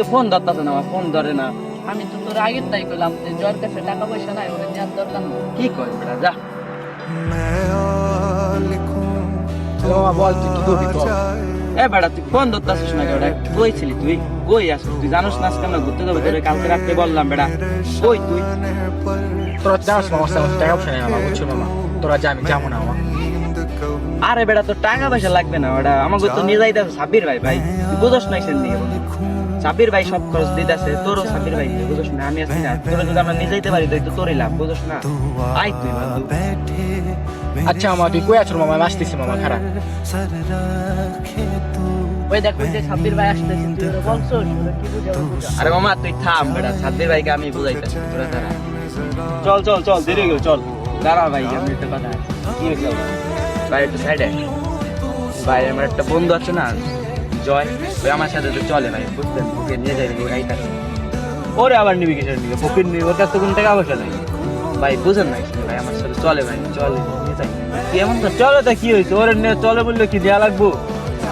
তো ফোন ধরতেছে না আমার ফোন ধরে না। আমি তো তোর আগের তাই করলাম যে জয়ের কাছে টাকা পয়সা নাই ওরে নেওয়ার দরকার কি কর বেটা যা। বল তুই কি করবি বল। এ বেটা তুই ফোন ধরতেছিস না বেটা কই ছিলি তুই? কই আসিস তুই? জানোস না আজকে আমরা ঘুরতে যাব? তোরে কালকে রাত্রে বললাম বেটা। কই তুই? তোরা জানিস মামা টাকা পয়সা নেই মামা বুঝছ মামা তোরা যা আমি যাব না মামা আরে বেটা তোর টাকা পয়সা লাগবে না বেটা। আমাকে তো নিয়ে যাইতে হবে সাব্বির ভাই ভাই। বুঝোস না নিয়ে। বন্ধু। সাব্বির ভাই সব খরচ দিতেছে তোরও সাব্বির ভাই বুঝোস না? আমি আছি না। তোরা যদি আমরা নিয়ে যাইতে পারি তাই তো তোরই লাভ বুঝোস না? আই তুই বন্ধু। আচ্ছা মামা তুই কই আছো মামা? আসতেছি মামা খারাপ ওই দেখ ওই যে সাব্বির ভাই আসতেছে তুই বলছো কি বুঝাবো আরে মামা তুই থাম বেটা সাব্বির ভাইকে আমি বুঝাইতেছি তোরা দাঁড়া। চল চল চল দেরি গেল চল। দাঁড়া ভাই আমি একটা কথা কি হয়েছে? ভাই একটু সাইডে ভাই আমার একটা বন্ধু আছে না জয়। ওই আমার সাথে তো চলে ভাই বুঝলেন? ওকে নিয়ে যাই ওই গাড়িটা ওরে আবার নিবি কিসের নিবি? ফকির নিবি ওর কাছে কোনো টাকা পয়সা নেই। ভাই বুঝেন না ভাই আমার সাথে চলে ভাই চলে নিয়ে যাই। কি এমন তো চলে তা কি হয়েছে? ওরে নিয়ে চলে বললে কি দেয়া লাগবো?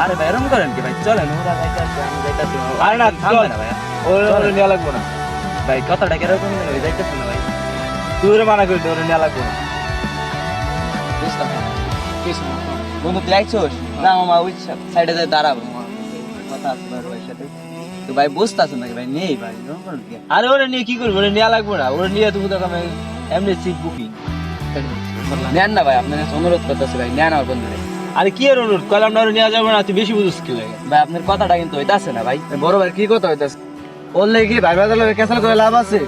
আরে ভাই এরকম করেন কি ভাই? চলেন ওরা যাইতাছে আমি যাইতাছি। আরে না থামবে না ভাই ওরে ওরে নেওয়া লাগবো না। ভাই কথাটা কীরকম ওই যাইতেছে না ভাই। তুই ওরে মানা করলি ওরে নেওয়া লাগবো না। বন্ধু তুই না মামা ওই সাইডে দাঁড়াবো। কথা আছে ভাই ওর সাথে? তো ভাই বুঝতেছ নাকি? ভাই নেই ভাই? আরে ওরে নিয়ে কি করব? ওরে নেওয়া লাগবো না। ওরে নিয়ে তুমি তো আমি এমনি সিট বুকিং নেন না ভাই আপনার অনুরোধ করতেছি ভাই নেন আমার বন্ধুরে। আরে কি অনুরোধ? কলাম না ওরে নেওয়া যাবে না তুই বেশি বুঝিস কি লাগে? ভাই আপনার কথাটা কিন্তু হইতাছে না ভাই। বড় ভাই কি কথা হইতাছে? বললে কি ভাই ভাই ক্যান্সেল করে লাভ আছে?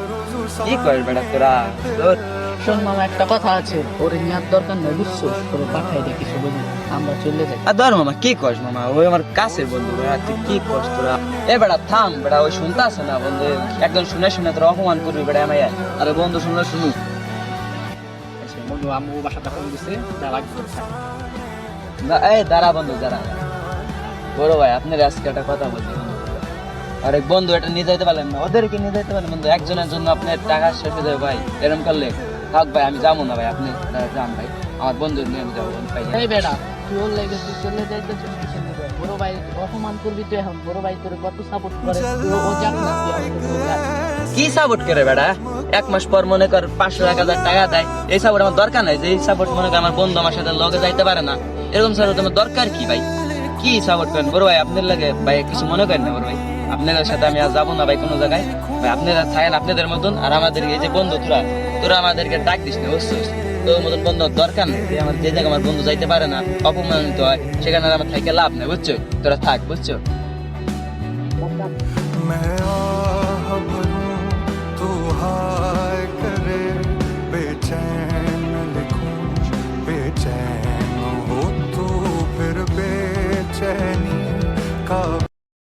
কি করিস বেটা তোর? শোন মামা একটা কথা আছে। ওরে নেওয়ার দরকার নেই বুঝছ? পাঠাই দে কিছু বুঝি আমরা চলে যাই। আর ধর মামা কি কস মামা? ওই আমার কাছের বন্ধু বেড়া তুই কি কস তোরা? এ বেড়া থাম বেড়া ওই শুনতে আসে না বন্ধু? একদম শুনে শুনে তোরা অপমান করবি বেড়া আমায় আরে বন্ধু শুনলে শুনু। বন্ধু আম্মু বাসাটা ফোন দিছে। যা লাগবে এই দাঁড়া বন্ধু দাঁড়া। বড় ভাই আপনার আজকে একটা কথা বলছি বন্ধু আরে বন্ধু এটা নিয়ে যাইতে পারলেন না। ওদেরকে নিয়ে যাইতে পারলেন বন্ধু একজনের জন্য আপনার টাকা শেষ হয়ে যাবে ভাই। এরকম করলে। থাক ভাই আমি যাব না ভাই আপনি যান ভাই। আমার বন্ধু নিয়ে আমি যাব ভাই বেটা তুই ওর লেগে তুই চলে যাইতে কিসের বড় ভাই অপমান করবি তুই এখন বড় ভাই তোর কত সাপোর্ট করে ও না। কি সাপোর্ট করে বেড়া এক মাস পর মনে কর পাঁচশো এক হাজার টাকা দেয়। এই সাপোর্ট আমার দরকার নাই যে এই সাপোর্ট মনে কর আমার বন্ধু আমার সাথে লগে যাইতে পারে না। এরকম সাপোর্ট আমার দরকার কি ভাই? কি সাপোর্ট করেন বড় ভাই, আপনার লাগে ভাই কিছু মনে করেন না বড় ভাই? আপনাদের সাথে আমি আর যাব না ভাই কোনো জায়গায়। ভাই, আপনারা থাকেন আপনাদের মতন আর আমাদের এই যে বন্ধু তোরা তোরা আমাদেরকে ডাক দিস না, বুঝছিস? তোর মতন বন্ধু দরকার নেই। যে আমার যে জায়গায় আমার বন্ধু যাইতে পারে না, অপমানিত হয়, সেখানে আমার থাকে লাভ নেই, বুঝছ? তোরা থাক, বুঝছ?